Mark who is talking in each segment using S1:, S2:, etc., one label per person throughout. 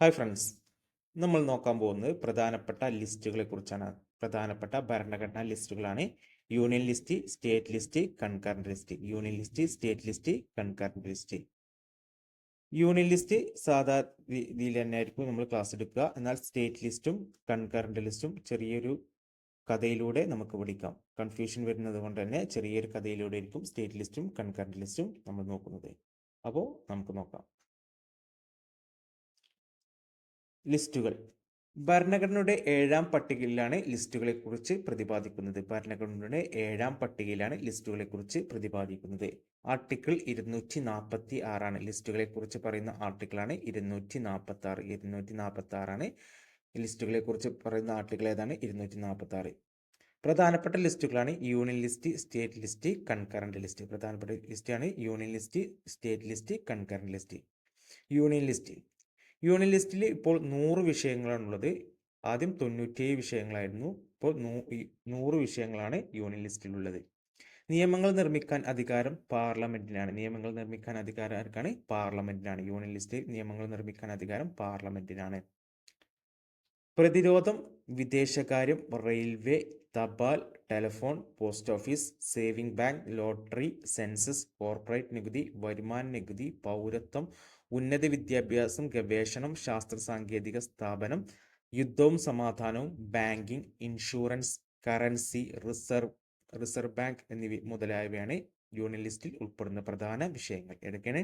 S1: Hi friends നമ്മൾ നോക്കാൻ പോകുന്നത് പ്രധാനപ്പെട്ട ലിസ്റ്റുകളെ കുറിച്ചാണ്. പ്രധാനപ്പെട്ട ഭരണഘടനാ ലിസ്റ്റുകളാണ്. Union list state list concurrent list union list state list concurrent list union list സാധാ രീതിയിൽ തന്നെ ആയിരിക്കും നമ്മൾ ക്ലാസ് എടുക്കുക. എന്നാൽ സ്റ്റേറ്റ് ലിസ്റ്റും കൺകറന്റ് ലിസ്റ്റും ചെറിയൊരു കഥയിലൂടെ നമുക്ക് പഠിക്കാം. കൺഫ്യൂഷൻ വരുന്നത് കൊണ്ട് തന്നെ ചെറിയൊരു കഥയിലൂടെ ആയിരിക്കും സ്റ്റേറ്റ് ലിസ്റ്റും കൺകറന്റ് ലിസ്റ്റും നമ്മൾ നോക്കുന്നത്. അപ്പോൾ നമുക്ക് നോക്കാം. ലിസ്റ്റുകൾ. ഭരണഘടനയുടെ ഏഴാം പട്ടികയിലാണ് ലിസ്റ്റുകളെ കുറിച്ച് പ്രതിപാദിക്കുന്നത്. ഭരണഘടനയുടെ ഏഴാം പട്ടികയിലാണ് ലിസ്റ്റുകളെ കുറിച്ച് പ്രതിപാദിക്കുന്നത്. ആർട്ടിക്കിൾ ഇരുന്നൂറ്റി നാൽപ്പത്തി ആറാണ് ലിസ്റ്റുകളെ കുറിച്ച് പറയുന്ന ആർട്ടിക്കിളാണ് ഇരുന്നൂറ്റി നാൽപ്പത്തി ആറ് ഇരുന്നൂറ്റി നാൽപ്പത്തി ആറാണ് ലിസ്റ്റുകളെ കുറിച്ച് പറയുന്ന ആർട്ടിക്കിൾ ഏതാണ്? ഇരുന്നൂറ്റി നാൽപ്പത്തി ആറ് പ്രധാനപ്പെട്ട ലിസ്റ്റുകളാണ് union list state list concurrent list. പ്രധാനപ്പെട്ട ലിസ്റ്റാണ് union list state list concurrent list. Union list. Union ലിസ്റ്റിൽ ഇപ്പോൾ നൂറ് വിഷയങ്ങളാണുള്ളത്. ആദ്യം തൊണ്ണൂറ്റിയേഴ് വിഷയങ്ങളായിരുന്നു. ഇപ്പോൾ നൂറ് വിഷയങ്ങളാണ് യൂണിയൻ ലിസ്റ്റിലുള്ളത്. നിയമങ്ങൾ നിർമ്മിക്കാൻ അധികാരം പാർലമെന്റിനാണ്. നിയമങ്ങൾ നിർമ്മിക്കാൻ അധികാരം ആർക്കാണ്? പാർലമെന്റിനാണ്. യൂണിയൻ ലിസ്റ്റിൽ നിയമങ്ങൾ നിർമ്മിക്കാൻ അധികാരം പാർലമെന്റിനാണ്. പ്രതിരോധം വിദേശകാര്യം റെയിൽവേ തപാൽ telephone post office saving bank lottery census corporate നികുതി വരുമാന നികുതി പൗരത്വം ഉന്നത വിദ്യാഭ്യാസം ഗവേഷണം ശാസ്ത്ര സാങ്കേതിക സ്ഥാപനം യുദ്ധവും സമാധാനവും banking insurance currency reserve reserve bank എന്നിവ മുതലായവയാണ് യൂണിയൻ ലിസ്റ്റിൽ ഉൾപ്പെടുന്ന പ്രധാന വിഷയങ്ങൾ. ഏതൊക്കെയാണ്?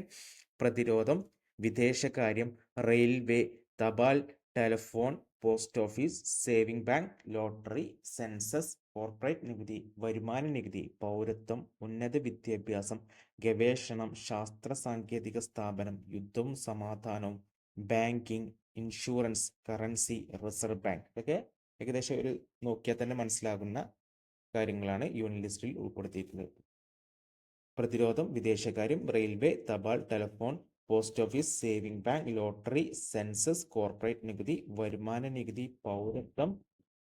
S1: പ്രതിരോധം വിദേശകാര്യം റെയിൽവേ തപാൽ telephone post office saving bank lottery census corporate നികുതി വരുമാന നികുതി പൗരത്വം ഉന്നത വിദ്യാഭ്യാസം ഗവേഷണം ശാസ്ത്ര സാങ്കേതിക സ്ഥാപനം യുദ്ധവും സമാധാനവും banking insurance currency reserve bank ഇതൊക്കെ ഏകദേശം ഒരു നോക്കിയാൽ തന്നെ മനസ്സിലാകുന്ന കാര്യങ്ങളാണ് യൂണിയൻ ലിസ്റ്റിൽ ഉൾപ്പെടുത്തിയിട്ടുള്ളത് പ്രതിരോധം വിദേശകാര്യം റെയിൽവേ തപാൽ telephone post office saving bank lottery census corporate നികുതി വരുമാന നികുതി പൗരത്വം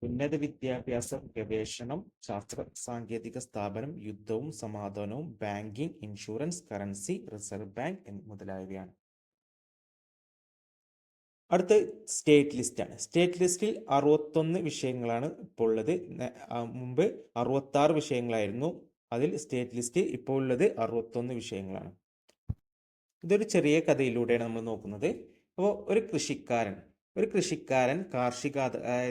S1: ഉന്നത വിദ്യാഭ്യാസം ഗവേഷണം ശാസ്ത്ര സാങ്കേതിക സ്ഥാപനം യുദ്ധവും സമാധാനവും banking insurance currency reserve bank മുതലായവയാണ്. അടുത്ത സ്റ്റേറ്റ് ലിസ്റ്റാണ് സ്റ്റേറ്റ് ലിസ്റ്റിൽ അറുപത്തൊന്ന് വിഷയങ്ങളാണ് ഇപ്പോൾ ഉള്ളത്. മുമ്പ് അറുപത്താറ് വിഷയങ്ങളായിരുന്നു. അതിൽ സ്റ്റേറ്റ് ലിസ്റ്റ് ഇപ്പോൾ ഉള്ളത് അറുപത്തൊന്ന് വിഷയങ്ങളാണ്. ഇതൊരു ചെറിയ കഥയിലൂടെയാണ് നമ്മൾ നോക്കുന്നത്. അപ്പോൾ ഒരു കൃഷിക്കാരൻ ഒരു കൃഷിക്കാരൻ കാർഷിക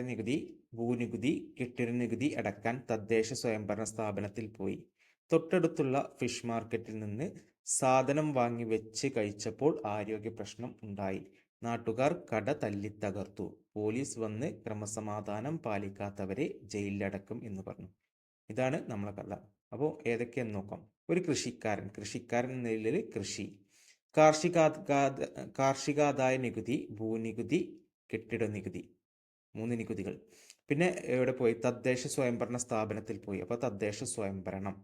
S1: നികുതി ഭൂനികുതി കെട്ടിട നികുതി അടക്കാൻ തദ്ദേശ സ്വയംഭരണ സ്ഥാപനത്തിൽ പോയി. തൊട്ടടുത്തുള്ള ഫിഷ് മാർക്കറ്റിൽ നിന്ന് സാധനം വാങ്ങി വെച്ച് കഴിച്ചപ്പോൾ ആരോഗ്യ പ്രശ്നം ഉണ്ടായി. നാട്ടുകാർ കട തല്ലി തകർത്തു. പോലീസ് വന്ന് ക്രമസമാധാനം പാലിക്കാത്തവരെ ജയിലിലടക്കും എന്ന് പറഞ്ഞു. ഇതാണ് നമ്മളെ കഥ. അപ്പോൾ ഏതൊക്കെയെന്ന് നോക്കാം. ഒരു കൃഷിക്കാരൻ. കൃഷിക്കാരൻ എന്ന നിലയിൽ കൃഷി. കാർഷികാ കാർഷികാദായ നികുതി ഭൂനികുതി കെട്ടിട നികുതി മൂന്ന് നികുതികൾ പിന്നെ എവിടെ പോയി? തദ്ദേശ സ്വയംഭരണ സ്ഥാപനത്തിൽ പോയി. അപ്പോൾ തദ്ദേശ സ്വയംഭരണം.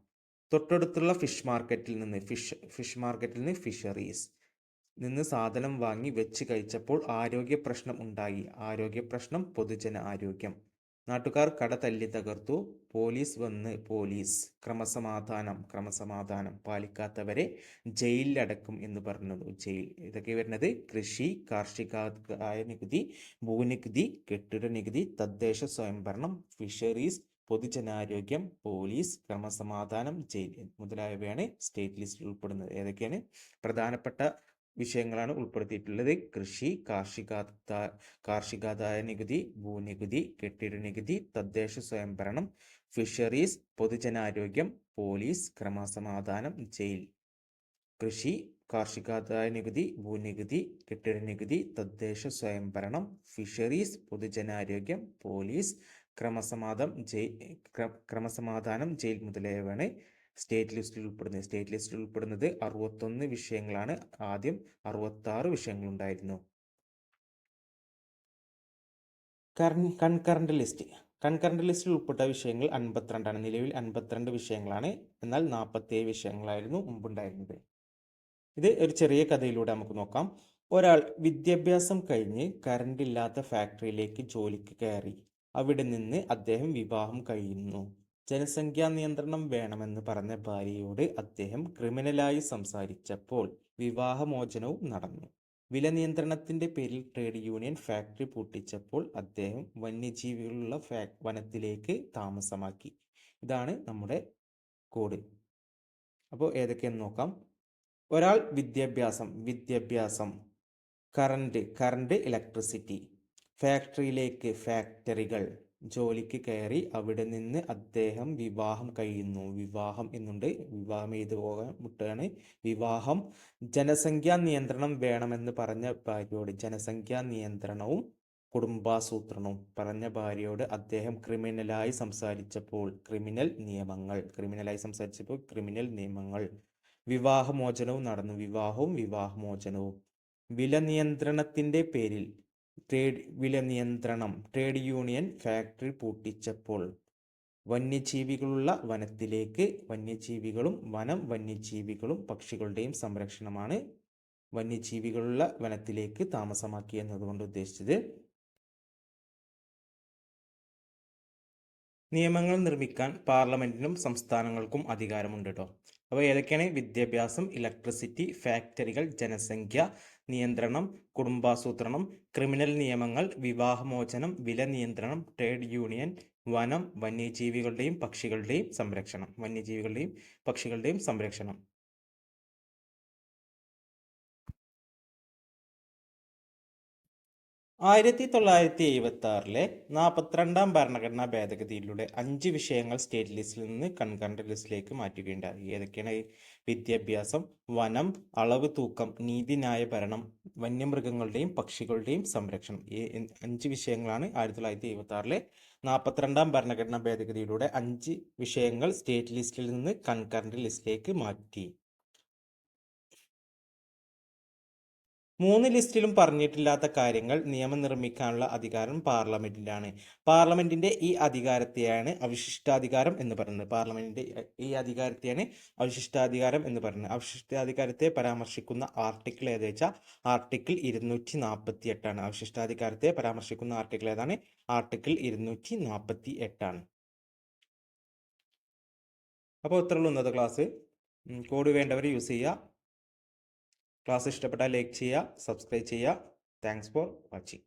S1: തൊട്ടടുത്തുള്ള ഫിഷ് മാർക്കറ്റിൽ നിന്ന് ഫിഷ് ഫിഷ് മാർക്കറ്റിൽ നിന്ന് ഫിഷറീസ് നിന്ന് സാധനം വാങ്ങി വെച്ച് കഴിച്ചപ്പോൾ ആരോഗ്യ പ്രശ്നം ഉണ്ടായി. ആരോഗ്യ പ്രശ്നം പൊതുജന ആരോഗ്യം നാട്ടുകാർ കട തല്ലി തകർത്തു. പോലീസ് വന്ന് പോലീസ്. ക്രമസമാധാനം ക്രമസമാധാനം പാലിക്കാത്തവരെ ജയിലിലടക്കും എന്ന് പറഞ്ഞു ജയിൽ ഇതൊക്കെ വരുന്നത് കൃഷി കാർഷികായ നികുതി ഭൂനികുതി കെട്ടിട നികുതി തദ്ദേശ സ്വയംഭരണം ഫിഷറീസ് പൊതുജനാരോഗ്യം പോലീസ് ക്രമസമാധാനം ജയിൽ മുതലായവയാണ് സ്റ്റേറ്റ് ലിസ്റ്റിൽ ഉൾപ്പെടുന്നത്. ഏതൊക്കെയാണ്? പ്രധാനപ്പെട്ട വിഷയങ്ങളാണ് ഉൾപ്പെടുത്തിയിട്ടുള്ളത്. കൃഷി കാർഷിക കാർഷികാദായ നികുതി ഭൂനികുതി കെട്ടിട നികുതി തദ്ദേശ സ്വയംഭരണം ഫിഷറീസ് പൊതുജനാരോഗ്യം പോലീസ് ക്രമസമാധാനം ജയിൽ. കൃഷി കാർഷികാദായ നികുതി ഭൂനികുതി കെട്ടിട നികുതി തദ്ദേശ സ്വയംഭരണം ഫിഷറീസ് പൊതുജനാരോഗ്യം പോലീസ് ക്രമസമാധാനം ജയിൽ ക്രമസമാധാനം ജയിൽ മുതലായവയാണ് സ്റ്റേറ്റ് ലിസ്റ്റിൽ ഉൾപ്പെടുന്നത് സ്റ്റേറ്റ് ലിസ്റ്റിൽ ഉൾപ്പെടുന്നത് അറുപത്തൊന്ന് വിഷയങ്ങളാണ്. ആദ്യം അറുപത്താറ് വിഷയങ്ങളുണ്ടായിരുന്നു. കൺകറന്റ് ലിസ്റ്റ് കൺകറന്റ് ലിസ്റ്റിൽ ഉൾപ്പെട്ട വിഷയങ്ങൾ അൻപത്തിരണ്ടാണ്. നിലവിൽ അൻപത്തിരണ്ട് വിഷയങ്ങളാണ്. എന്നാൽ നാൽപ്പത്തേഴ് വിഷയങ്ങളായിരുന്നു മുമ്പുണ്ടായിരുന്നത്. ഇത് ഒരു ചെറിയ കഥയിലൂടെ നമുക്ക് നോക്കാം. ഒരാൾ വിദ്യാഭ്യാസം കഴിഞ്ഞ് കറണ്ട് ഇല്ലാത്ത ഫാക്ടറിയിലേക്ക് ജോലിക്ക് കയറി. അവിടെ നിന്ന് അദ്ദേഹം വിവാഹം കഴിയുന്നു. ജനസംഖ്യാ നിയന്ത്രണം വേണമെന്ന് പറഞ്ഞ ഭാര്യയോട് അദ്ദേഹം ക്രിമിനലായി സംസാരിച്ചപ്പോൾ വിവാഹമോചനവും നടന്നു. വില നിയന്ത്രണത്തിന്റെ പേരിൽ ട്രേഡ് യൂണിയൻ ഫാക്ടറി പൂട്ടിച്ചപ്പോൾ അദ്ദേഹം വന്യജീവികളുള്ള വനത്തിലേക്ക് താമസമാക്കി. ഇതാണ് നമ്മുടെ കോഡ്. അപ്പോൾ ഏതൊക്കെയെന്ന് നോക്കാം. ഒരാൾ വിദ്യാഭ്യാസം വിദ്യാഭ്യാസം കറണ്ട് കറണ്ട് ഇലക്ട്രിസിറ്റി. ഫാക്ടറിയിലേക്ക് ഫാക്ടറികൾ. ജോലിക്ക് കയറി അവിടെ നിന്ന് അദ്ദേഹം വിവാഹം കഴിയുന്നു. വിവാഹം എന്നുണ്ട്. വിവാഹം എഴുതി പോകാൻ മുട്ടാണ്. വിവാഹം ജനസംഖ്യാ നിയന്ത്രണം വേണമെന്ന് പറഞ്ഞ ഭാര്യയോട് ജനസംഖ്യാ നിയന്ത്രണവും കുടുംബാസൂത്രണവും പറഞ്ഞ ഭാര്യയോട് അദ്ദേഹം ക്രിമിനലായി സംസാരിച്ചപ്പോൾ ക്രിമിനൽ നിയമങ്ങൾ ക്രിമിനലായി സംസാരിച്ചപ്പോൾ ക്രിമിനൽ നിയമങ്ങൾ. വിവാഹമോചനവും നടന്നു. വിവാഹവും വിവാഹമോചനവും. വില നിയന്ത്രണത്തിന്റെ പേരിൽ ട്രേഡ് വില നിയന്ത്രണം ട്രേഡ് യൂണിയൻ ഫാക്ടറി പൂട്ടിച്ചപ്പോൾ വന്യജീവികളുള്ള വനത്തിലേക്ക് വന്യജീവികളും വനം വന്യജീവികളും പക്ഷികളുടെയും സംരക്ഷണമാണ് വന്യജീവികളുള്ള വനത്തിലേക്ക് താമസമാക്കി എന്നതുകൊണ്ട് ഉദ്ദേശിച്ചത്. നിയമങ്ങൾ നിർമ്മിക്കാൻ പാർലമെന്റിനും സംസ്ഥാനങ്ങൾക്കും അധികാരമുണ്ട് കേട്ടോ അപ്പോൾ ഏതൊക്കെയാണ്? വിദ്യാഭ്യാസം ഇലക്ട്രിസിറ്റി ഫാക്ടറികൾ ജനസംഖ്യ നിയന്ത്രണം കുടുംബാസൂത്രണം ക്രിമിനൽ നിയമങ്ങൾ വിവാഹമോചനം വില നിയന്ത്രണം ട്രേഡ് യൂണിയൻ വനം വന്യജീവികളുടെയും പക്ഷികളുടെയും സംരക്ഷണം. വന്യജീവികളുടെയും പക്ഷികളുടെയും സംരക്ഷണം. ആയിരത്തി തൊള്ളായിരത്തി എഴുപത്തി ആറിലെ നാൽപ്പത്തിരണ്ടാം ഭരണഘടനാ ഭേദഗതിയിലൂടെ അഞ്ച് വിഷയങ്ങൾ സ്റ്റേറ്റ് ലിസ്റ്റിൽ നിന്ന് കൺകറന്റ് ലിസ്റ്റിലേക്ക് മാറ്റുകയുണ്ടായി. ഏതൊക്കെയാണ്? വിദ്യാഭ്യാസം വനം അളവ് തൂക്കം നീതിന്യായ ഭരണം വന്യമൃഗങ്ങളുടെയും പക്ഷികളുടെയും സംരക്ഷണം. ഈ അഞ്ച് വിഷയങ്ങളാണ് ആയിരത്തി തൊള്ളായിരത്തി എഴുപത്തി ആറിലെ നാൽപ്പത്തിരണ്ടാം ഭരണഘടനാ ഭേദഗതിയിലൂടെ അഞ്ച് വിഷയങ്ങൾ സ്റ്റേറ്റ് ലിസ്റ്റിൽ നിന്ന് കൺകറന്റ് ലിസ്റ്റിലേക്ക് മാറ്റി. മൂന്ന് ലിസ്റ്റിലും പറഞ്ഞിട്ടില്ലാത്ത കാര്യങ്ങൾ നിയമം നിർമ്മിക്കാനുള്ള അധികാരം പാർലമെന്റിനാണ് പാർലമെന്റിന്റെ ഈ അധികാരത്തെയാണ് അവിശിഷ്ടാധികാരം എന്ന് പറയുന്നത്. പാർലമെന്റിന്റെ ഈ അധികാരത്തെയാണ് അവിശിഷ്ടാധികാരം എന്ന് പറയുന്നത്. അവശിഷ്ടാധികാരത്തെ പരാമർശിക്കുന്ന ആർട്ടിക്കിൾ ഏതെന്ന് വെച്ചാൽ ആർട്ടിക്കിൾ ഇരുന്നൂറ്റി നാൽപ്പത്തി എട്ടാണ് അവശിഷ്ടാധികാരത്തെ പരാമർശിക്കുന്ന ആർട്ടിക്കിൾ ഏതാണ്? ആർട്ടിക്കിൾ ഇരുന്നൂറ്റി നാൽപ്പത്തി എട്ടാണ് അപ്പോൾ ഇത്രയുള്ളൂ ഇന്നത്തെ ക്ലാസ്. കോഡ് വേണ്ടവർ യൂസ് ചെയ്യുക. ക്ലാസ് ഇഷ്ടപ്പെട്ടാൽ ലൈക്ക് ചെയ്യുക സബ്സ്ക്രൈബ് ചെയ്യുക താങ്ക്സ് ഫോർ വാച്ചിങ്